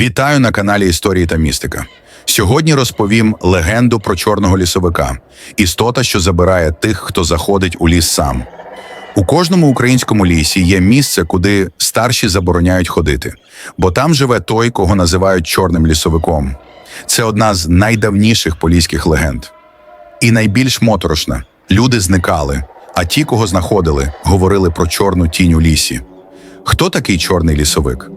Вітаю на каналі Історії та Містика. Сьогодні розповім легенду про чорного лісовика, істота, що забирає тих, хто заходить у ліс сам. У кожному українському лісі є місце, куди старші забороняють ходити, бо там живе той, кого називають чорним лісовиком. Це одна з найдавніших поліських легенд. І найбільш моторошна люди зникали, а ті, кого знаходили, говорили про чорну тінь у лісі. Хто такий чорний лісовик?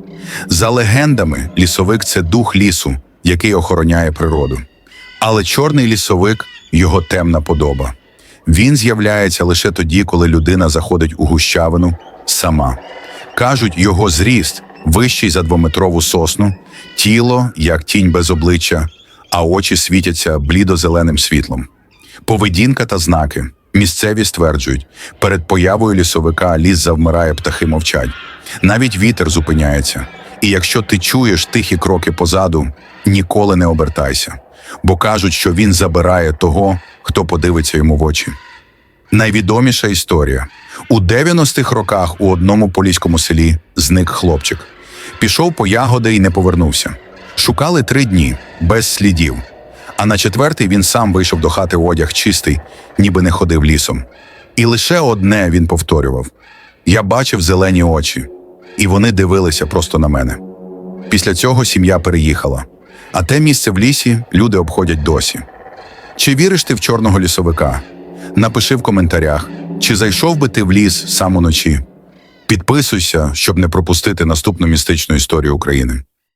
За легендами, лісовик це дух лісу, який охороняє природу. Але чорний лісовик його темна подоба. Він з'являється лише тоді, коли людина заходить у гущавину сама. Кажуть, його зріст вищий за двометрову сосну, тіло як тінь без обличчя, а очі світяться блідо-зеленим світлом. Поведінка та знаки. Місцеві стверджують, перед появою лісовика ліс завмирає, птахи мовчать. Навіть вітер зупиняється. І якщо ти чуєш тихі кроки позаду, ніколи не обертайся, бо кажуть, що він забирає того, хто подивиться йому в очі. Найвідоміша історія. У 90-х роках у одному поліському селі зник хлопчик. Пішов по ягоди і не повернувся. Шукали три дні, без слідів. А на четвертий він сам вийшов до хати одяг чистий, ніби не ходив лісом. І лише одне він повторював: Я бачив зелені очі, і вони дивилися просто на мене. Після цього сім'я переїхала, а те місце в лісі люди обходять досі. Чи віриш ти в чорного лісовика? Напиши в коментарях, чи зайшов би ти в ліс сам уночі. Підписуйся, щоб не пропустити наступну містичну історію України.